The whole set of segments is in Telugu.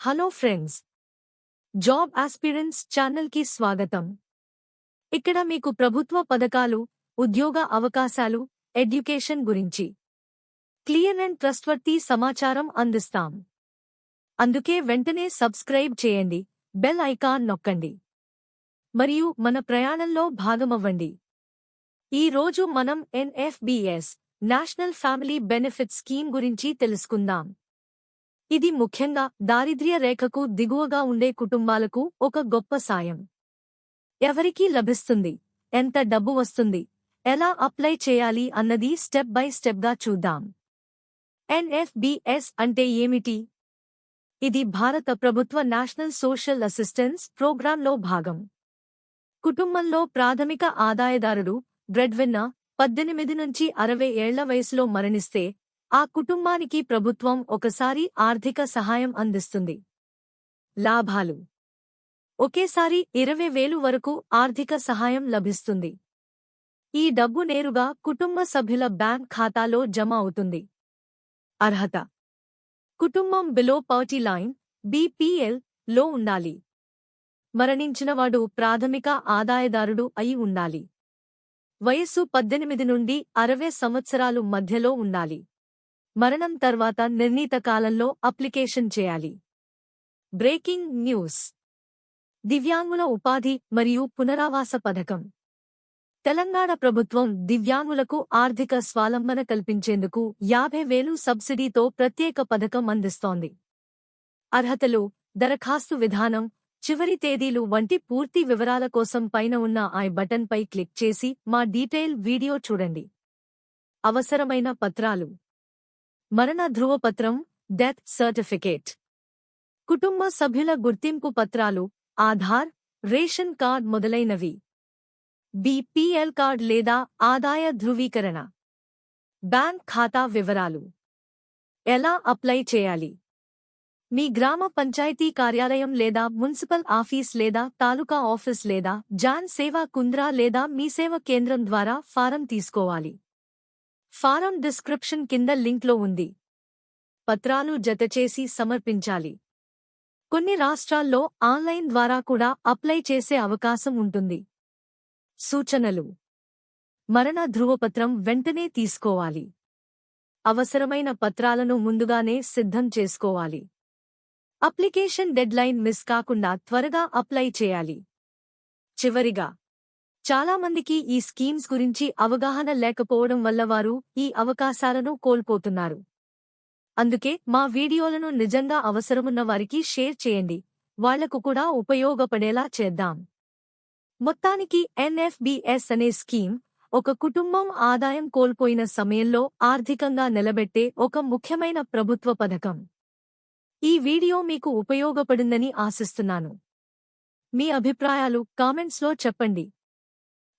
హలో ఫ్రెండ్స్ జాబ్ ఆస్పిరెన్స్ ఛానల్కి స్వాగతం. ఇక్కడ మీకు ప్రభుత్వ పథకాలు ఉద్యోగ అవకాశాలు ఎడ్యుకేషన్ గురించి క్లియర్ అండ్ ట్రస్ట్వర్తీ సమాచారం అందిస్తాం. అందుకే వెంటనే సబ్స్క్రైబ్ చేయండి బెల్ ఐకాన్ నొక్కండి. మరియు మన ప్రయాణంలో భాగమవ్వండి. ఈ రోజు మనం NFBS national family benefit scheme గురించి తెలుసుకుందాం. ఇది ముఖ్యంగా దారిద్ర్య రేఖకు దిగువగా ఉండే కుటుంబాలకు ఒక గొప్ప సాయం. ఎవరికీ లభిస్తుంది? ఎంత డబ్బు వస్తుంది? ఎలా అప్లై చేయాలి అన్నది స్టెప్ బై స్టెప్గా చూద్దాం. ఎన్ఎఫ్బిఎస్ అంటే ఏమిటి? ఇది భారత ప్రభుత్వ నేషనల్ సోషల్ అసిస్టెన్స్ ప్రోగ్రాంలో భాగం. కుటుంబంలో ప్రాథమిక ఆదాయదారుడు బ్రెడ్విన్నర్ పద్దెనిమిది నుంచి అరవై ఏళ్ళ వయసులో మరణిస్తే ఆ కుటుంబానికి ప్రభుత్వం ఒకసారి ఆర్థిక సహాయం అందిస్తుంది. లాభాలు. ఒకేసారి ఇరవై వేలు వరకు ఆర్థిక సహాయం లభిస్తుంది. ఈ డబ్బు నేరుగా కుటుంబ సభ్యుల బ్యాంక్ ఖాతాలో జమ అవుతుంది. అర్హత. కుటుంబం బిలో పవర్టీ లైన్ బీపీఎల్లో ఉండాలి. మరణించినవాడు ప్రాథమిక ఆదాయదారుడు అయి ఉండాలి. వయస్సు పద్దెనిమిది నుండి అరవై సంవత్సరాలు మధ్యలో ఉండాలి. మరణం తర్వాత నిర్ణీత కాలంలో అప్లికేషన్ చేయాలి. Breaking news. దివ్యాంగుల ఉపాధి మరియు పునరావాస పథకం. తెలంగాణ ప్రభుత్వం దివ్యాంగులకు ఆర్థిక స్వాలంబన కల్పించేందుకు యాభై వేలు సబ్సిడీతో ప్రత్యేక పథకం అందిస్తోంది. అర్హతలు దరఖాస్తు విధానం చివరి తేదీలు వంటి పూర్తి వివరాల కోసం పైన ఉన్న ఐ బటన్పై క్లిక్ చేసి మా డీటెయిల్ వీడియో చూడండి. అవసరమైన పత్రాలు. మరణ ధృవపత్రం డెత్ సర్టిఫికేట్ కుటుంబ సభ్యుల గుర్తింపు పత్రాలు ఆధార్ రేషన్ కార్డ్ మొదలైనవి. బిపిఎల్ కార్డ్ లేదా ఆదాయ ధృవీకరణ. బ్యాంక్ ఖాతా వివరాలు. ఎలా అప్లై చేయాలి? మీ గ్రామ పంచాయతీ కార్యాలయం లేదా మున్సిపల్ ఆఫీస్ లేదా తాలూకా ఆఫీస్ లేదా జాన్ సేవా కుంద్రా లేదా మీ సేవ కేంద్రం ద్వారా ఫారం తీసుకోవాలి. ఫారం డిస్క్రిప్షన్ కింద లింక్లో ఉంది. పత్రాలు జతచేసి సమర్పించాలి. కొన్ని రాష్ట్రాల్లో ఆన్లైన్ ద్వారా కూడా అప్లై చేసే అవకాశం ఉంటుంది. సూచనలు. మరణ ధృవపత్రం వెంటనే తీసుకోవాలి. అవసరమైన పత్రాలను ముందుగానే సిద్ధం చేసుకోవాలి. అప్లికేషన్ డెడ్లైన్ మిస్ కాకుండా త్వరగా అప్లై చేయాలి. చివరిగా చాలామందికి ఈ స్కీమ్స్ గురించి అవగాహన లేకపోవడం వల్ల వారు ఈ అవకాశాలను కోల్పోతున్నారు. అందుకే మా వీడియోలను నిజంగా అవసరమున్న వారికి షేర్ చేయండి. వాళ్ళకు కూడా ఉపయోగపడేలా చేద్దాం. మొత్తానికి ఎన్ఎఫ్బిఎస్ అనే స్కీమ్ ఒక కుటుంబం ఆదాయం కోల్పోయిన సమయంలో ఆర్థికంగా నిలబెట్టే ఒక ముఖ్యమైన ప్రభుత్వ పథకం. ఈ వీడియో మీకు ఉపయోగపడిందని ఆశిస్తున్నాను. మీ అభిప్రాయాలు కామెంట్స్లో చెప్పండి.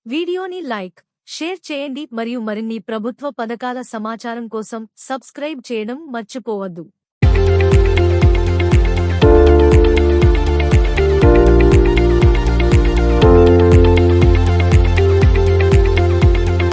వీడియోని లైక్ షేర్ చేయండి మరియు మరిన్ని ప్రభుత్వ పథకాల సమాచారం కోసం సబ్స్క్రైబ్ చేయడం మర్చిపోవద్దు.